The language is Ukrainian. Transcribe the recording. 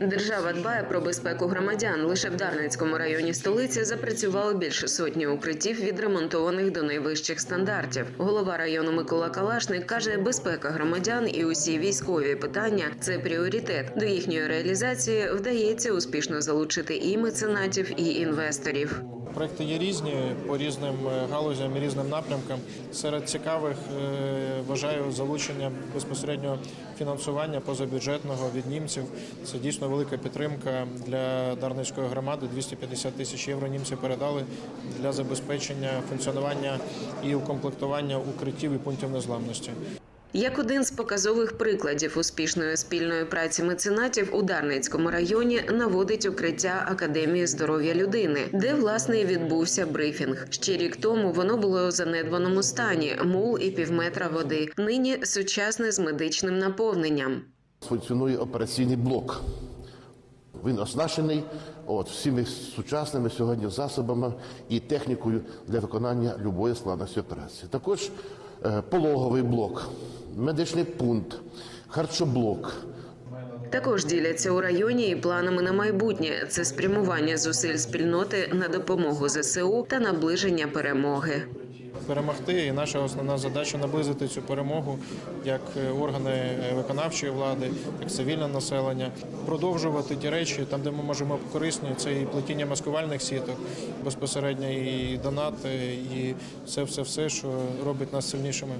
Держава дбає про безпеку громадян. Лише в Дарницькому районі столиці запрацювало більше сотні укриттів, відремонтованих до найвищих стандартів. Голова району Микола Калашник каже, безпека громадян і усі військові питання це пріоритет. До їхньої реалізації вдається успішно залучити і меценатів, і інвесторів. Проекти є різні по різним е, галузям і різним напрямкам. Серед цікавих е, вважаю залучення безпосереднього фінансування позабюджетного від німців. Це дійсно велика підтримка для Дарницької громади. 250 тисяч євро німці передали для забезпечення функціонування і укомплектування укриттів і пунктів незламності. Як один з показових прикладів успішної спільної праці меценатів у Дарницькому районі наводить укриття Академії здоров'я людини, де власне і відбувся брифінг. Ще рік тому воно було у занедбаному стані, мул і півметра води. Нині сучасне з медичним наповненням. функціонує операційний блок. Він оснащений от, всіми сучасними сьогодні засобами і технікою для виконання любої складності операції. Також пологовий блок, медичний пункт, харчоблок, Також діляться у районі і планами на майбутнє. Це спрямування зусиль спільноти на допомогу ЗСУ та наближення перемоги. Перемогти. І наша основна задача наблизити цю перемогу як е, органи е, виконавчої влади, як цивільне населення, продовжувати ті речі, там, де ми можемо корисні, це і плетіння маскувальних сіток, безпосередньо і донати, і це все, все, що робить нас сильнішими.